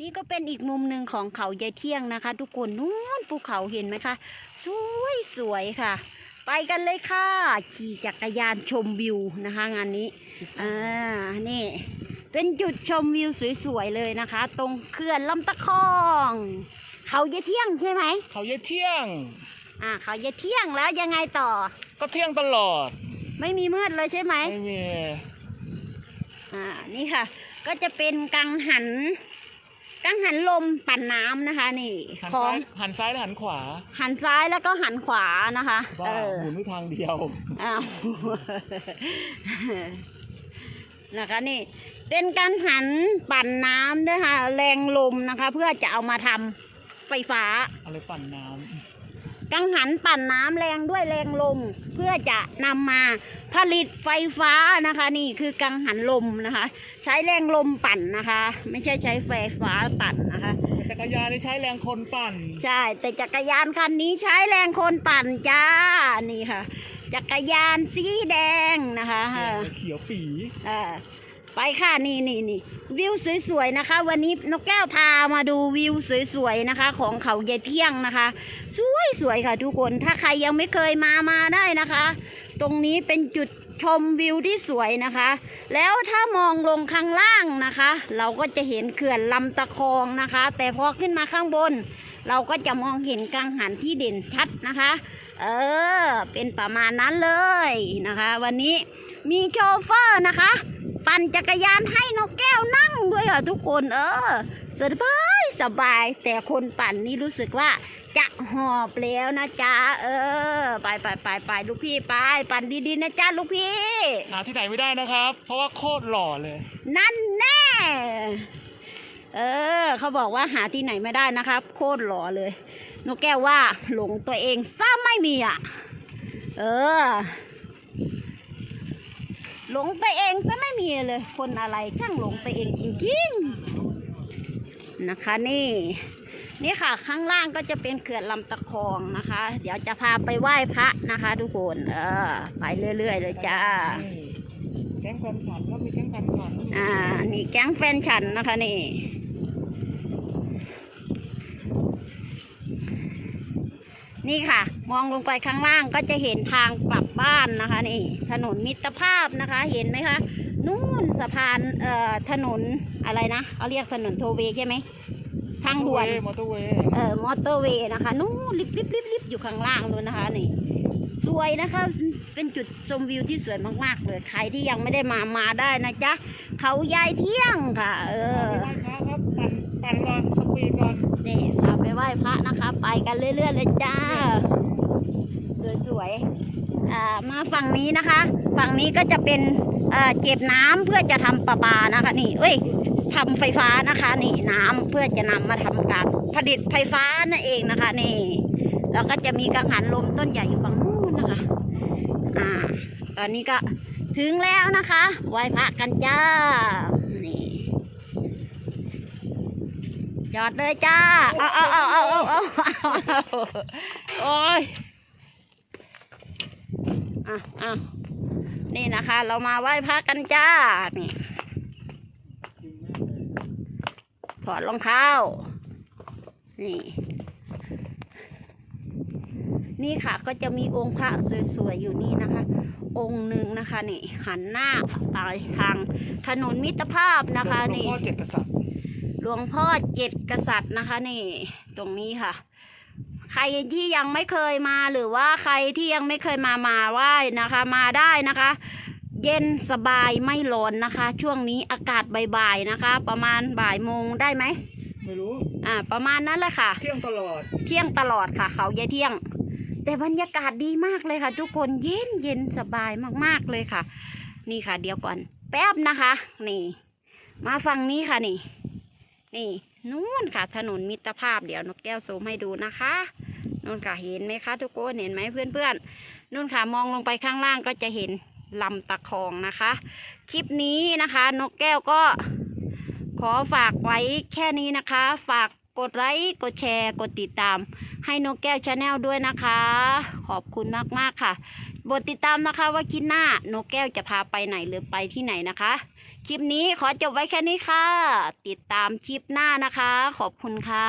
นี่ก็เป็นอีกมุมหนึ่งของเขายายเที่ยงนะคะ ทุกคนนู้นภูเขาเห็นไหมคะ สวยสวยค่ะ ไปกันเลยค่ะ ขี่จักรยานชมวิวนะคะ งานนี้อ่านี่ เป็นจุดชมวิวสวยๆเลยนะคะ ตรงเขื่อนลำตะคอง เขายายเที่ยงใช่ไหมเขาเยเที่ยง อ่าเขายายเที่ยงแล้วยังไงต่อ ก็เที่ยงตลอด ไม่มีมืดเลยใช่ไหมไม่มีอ่านี่ค่ะ ก็จะเป็นกังหัน กังหันลมปั่นน้ำนะคะ นี่หันขอซ้างยหันซ้ายหรือหันขวาหันซ้ายแล้วก็หันขวานะคะบ้าเออ หมุนไปทางเดียว อ้าว นะคะนี่ เป็นการหันปั่นน้ำด้วยค่ะแรงลมนะคะ เพื่อจะเอามาทำไฟฟ้า อะไรปั่นน้กังหันปั่นน้ำแรงด้วยแรงลม เพื่อจะนำมาผลิตไฟฟ้านะคะ นี่คือกังหันลมนะคะ ใช้แรงลมปั่นนะคะ ไม่ใช่ใช้ไฟฟ้าปั่นนะคะำจักรยานนี่ใช้แรงคนปั่น ใช่ แต่จักรยานคันนี้ใช้แรงคนปั่นจ้านี่ค่ะ จักรยานสีแดงนะคะเขียวปีเออ ไปค่ะนี่นี่นี่วิวสวยๆนะคะ วันนี้นกแก้วพามาดูวิวสวยๆนะคะ ของเขาเยายเที่ยงนะคะ สวยๆค่ะทุกคนถ้าใครยังไม่เคยมามาได้นะคะ ตรงนี้เป็นจุดชมวิวที่สวยนะคะ แล้วถ้ามองลงข้างล่างนะคะ เราก็จะเห็นเขื่อนลำตะคองนะคะ แต่พอขึ้นมาข้างบน เราก็จะมองเห็นกังหันที่เด่นชัดนะคะ เออ เป็นประมาณนั้นเลยนะคะ วันนี้มีโชเฟอร์นะคะ ปั่นจักรยานให้นกแก้วนั่งด้วยค่ะทุกคนเออสบายสบาย แต่คนปั่นนี่รู้สึกว่าจะหอบแล้วนะจ๊ะเออ ไปไปไปไปลูกพี่ไป ปั่นดีๆนะจ๊ะลูกพี่ หาที่ไหนไม่ได้นะครับ เพราะว่าโคตรหล่อเลย นั่นแน่เออ เขาบอกว่าหาที่ไหนไม่ได้นะครับ โคตรหล่อเลยนกแก้วว่าหลงตัวเองซะไม่มีอะ เออ หลงตัวเองซะไม่มีเลย คนอะไรช่างหลงตัวเองจริงๆนะคะนี่นี่ค่ะข้างล่างก็จะเป็นเขื่อนลำตะคองนะคะ เดี๋ยวจะพาไปไหว้พระนะคะ ทุกคนเออไปเรื่อยๆเลยจ้าแก๊งแฟนฉันก็มีแก๊งแฟนฉันอ่า นี่แก๊งแฟนฉันนะคะนี่ นี่ค่ะ มองลงไปข้างล่างก็จะเห็นทางกลับบ้านนะคะนี่ ถนนมิตรภาพนะคะ เห็นไหมคะนู่นสะพานเอ่อถนนอะไรนะเขาเรียกถนนโทเวย์ใช่ไหมทางด่วนมอเตอร์เวย์เอ่อมอเตอร์เวย์นะคะนู่นลิบลิบลิบลิบอยู่ข้างล่างนู้นนะคะนี่สวยนะคะ เป็นจุดชมวิวที่สวยมากๆเลยใครที่ยังไม่ได้มามาได้นะจ๊ะเขายายเที่ยงค่ะ เออ ปั่นปั่นก่อนสปีดก่อนนี่พาไปไหว้พระนะคะ ไปกันเรื่อยๆเลยจ้าสวยๆอ่ามาฝั่งนี้นะคะ ฝั่งนี้ก็จะเป็นเก็บน้ำเพื่อจะทำประปานะคะ นี่เอ้ยทำไฟฟ้านะคะ นี่น้ำเพื่อจะนำมาทำการผลิตไฟฟ้านั่นเองนะคะ นี่แล้วก็จะมีกังหันลมต้นใหญ่อยู่ฝั่งนู้นนะคะ อ่า ตอนนี้ก็ถึงแล้วนะคะไหว้พระกันจ้า นี่ จ อดเลยจ้า เอาเอาเอาเอาเอาเอาโอ้ยอะอะนี่นะคะ เรามาไหว้พระกันจ้า นี่ถอดรองเท้า นี่ นี่ค่ะก็จะมีองค์พระสวยๆอยู่นี่นะคะ องค์หนึ่งนะคะ นี่ หันหน้าไปทางถนนมิตรภาพนะคะ นี่พ่อเจ็ดกษัตริย์ หลวงพ่อเจ็ดกษัตริย์นะคะ นี่ ตรงนี้ค่ะ ใครที่ยังไม่เคยมาหรือว่าใครที่ยังไม่เคยมามาไหว้นะคะ มาได้นะคะ เย็นสบายไม่ร้อนนะคะ ช่วงนี้อากาศบ่ายๆนะคะ ประมาณบ่ายโมงได้ไหมไม่รู้อ่า ประมาณนั้นแหละค่ะ เที่ยงตลอด เที่ยงตลอดค่ะ เขายายเที่ยง แต่บรรยากาศดีมากเลยค่ะ ทุกคนเย็นเย็นสบายมากๆเลยค่ะ นี่ค่ะ เดี๋ยวก่อน แป๊บนะคะ นี่ มาฟังนี้ค่ะนี่ นี่นู่นค่ะถนนมิตรภาพเดี๋ยวนกแก้วซูมให้ดูนะคะนู่นค่ะเห็นไหมคะทุกคนเห็นไหมเพื่อนๆนู่นค่ะมองลงไปข้างล่างก็จะเห็นลำตะคองนะคะ คลิปนี้นะคะ นกแก้วก็ขอฝากไว้แค่นี้นะคะ ฝากกดไลค์กดแชร์ กดติดตาม ให้นกแก้วชาแนลด้วยนะคะ ขอบคุณมากๆค่ะบทติดตามนะคะว่าคิดหน้านกแก้วจะพาไปไหนหรือไปที่ไหนนะคะ คลิปนี้ขอจบไว้แค่นี้ค่ะ ติดตามคลิปหน้านะคะ ขอบคุณค่ะ